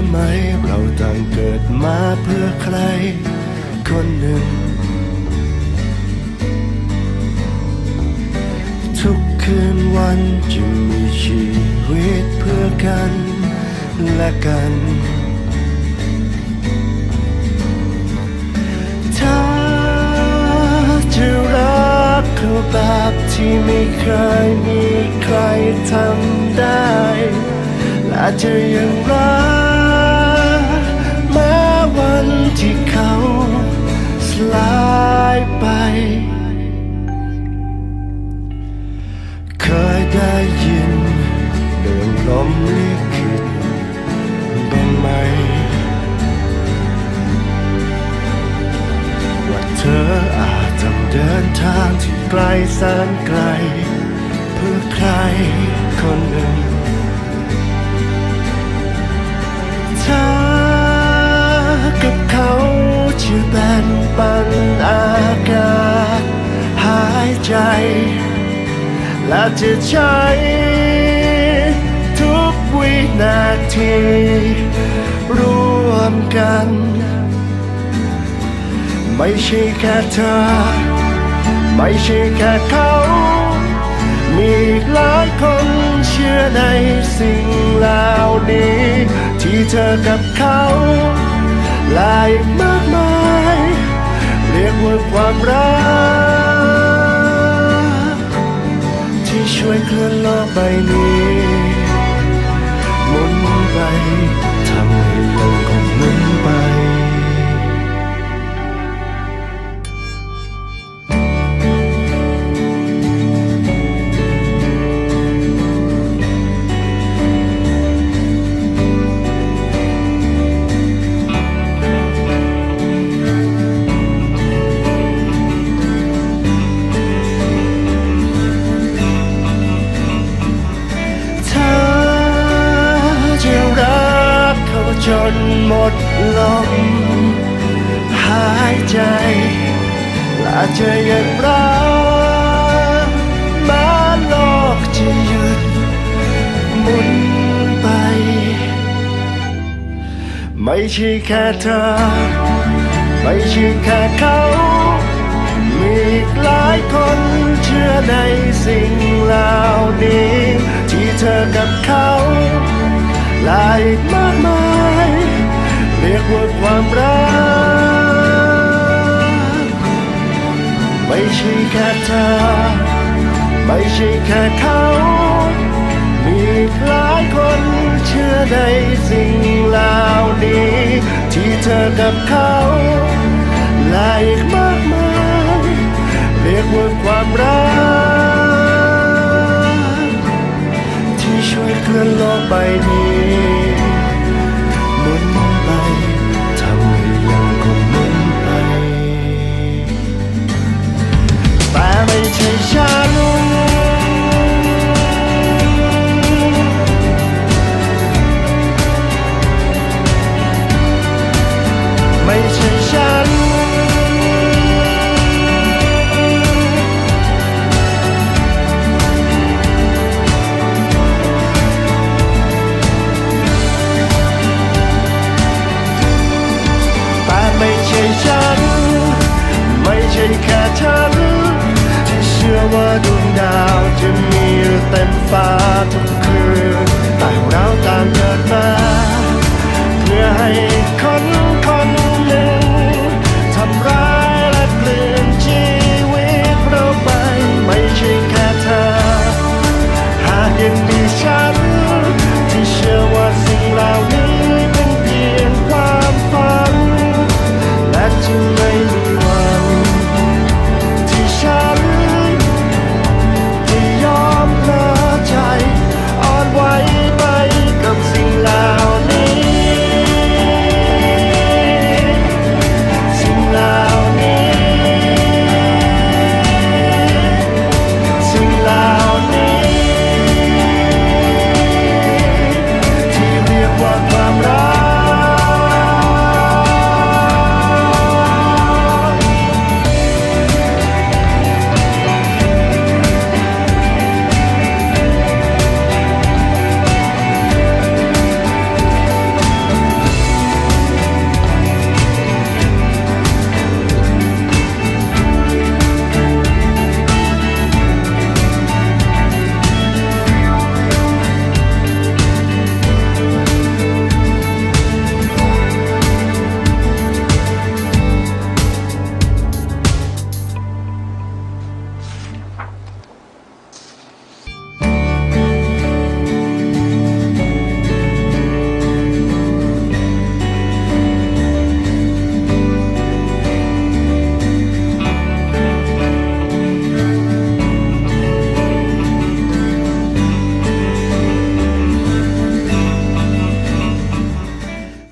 อไหม เราต่างเกิดมาเพื่อใคร คนหนึ่ง ทุกคืนวันจะมีชีวิตเพื่อกันและกัน ถ้าจะรักเขาแบบที่ไม่เคยมีใครทำได้ และจะยังรัก ลายไป เคยได้ยินเรื่องลมลิขิตบ้างไหม ว่าเธออาจต้องเดินทางที่ไกลแสนไกล เพื่อใครคนหนึ่ง และจะใช้ทุกวินาที ร่วมกัน ไม่ใช่แค่เธอ ไม่ใช่แค่เขา มีหลายคนเชื่อในสิ่งเหล่านี้ ที่เธอกับเขาและอีกมากมาย เคลื่อน ใจและจะยังรักม้โลกจะหยุดหมุนไป ไม่ใช่แค่เธอ ไม่ใช่แค่เขา มีอีกหลายคนเชื่อในสิ่งเหล่านี้ ที่เธอกับเขาและอีกมากมาย เรียกว่าความรัก ไม่ใช่แค่เธอ ไม่ใช่แค่เขา มีหลายคนเชื่อในสิ่งเหล่านี้ ที่เธอกับเขาและอีกมากมายเรียกว่าความรัก ที่ช่วยเคลื่อนโลกใบนี้